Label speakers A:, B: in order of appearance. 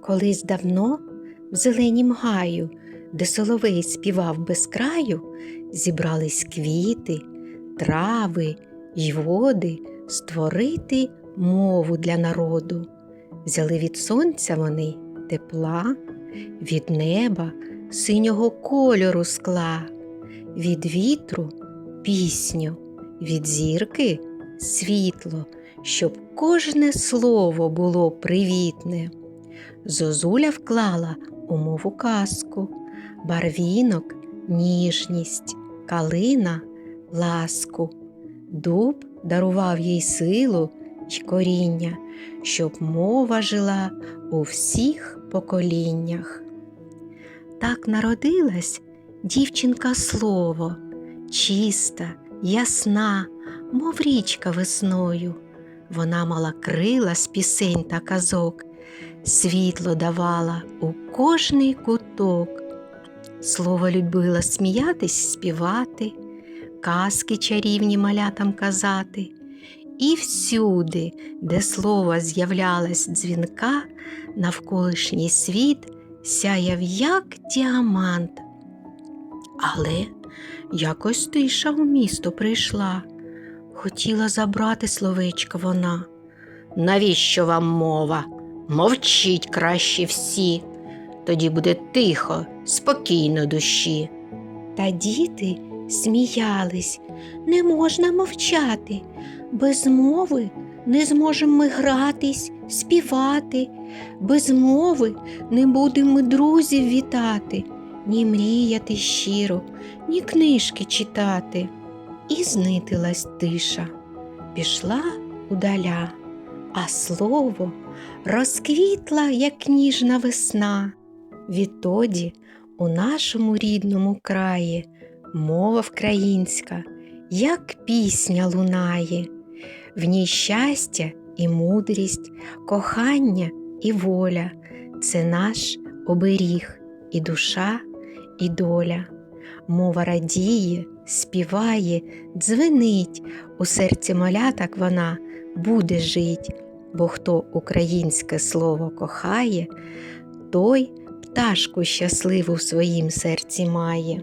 A: Колись давно в зеленім гаю, де соловей співав без краю, зібрались квіти, трави й води створити мову для народу. Взяли від сонця вони тепла, від неба синього кольору скла, від вітру пісню, від зірки світло, щоб кожне слово було привітне. Зозуля вклала у мову казку, барвінок, ніжність, калина, ласку. Дуб дарував їй силу й коріння, щоб мова жила у всіх поколіннях. Так народилась дівчинка слово, чиста, ясна, мов річка весною. Вона мала крила з пісень та казок, світло давала у кожний куток. Слово любила сміятись, співати, казки чарівні малятам казати. І всюди, де слово з'являлось дзвінка, навколишній світ сяяв як діамант. Але якось тиша у місто прийшла. Хотіла забрати словечко вона. Навіщо вам мова? Мовчіть краще всі, тоді буде тихо, спокійно душі. Та діти сміялись, не можна мовчати, без мови не зможемо ми гратись, співати, без мови не будемо ми друзів вітати, ні мріяти щиро, ні книжки читати. І знитилась тиша, пішла удаля, а слово розквітла, як ніжна весна. Відтоді у нашому рідному краї мова вкраїнська, як пісня лунає, в ній щастя і мудрість, кохання і воля це наш оберіг, і душа, і доля. Мова радіє, співає, дзвенить, у серці маляток вона буде жить, бо хто українське слово кохає, той пташку щасливу в своїм серці має.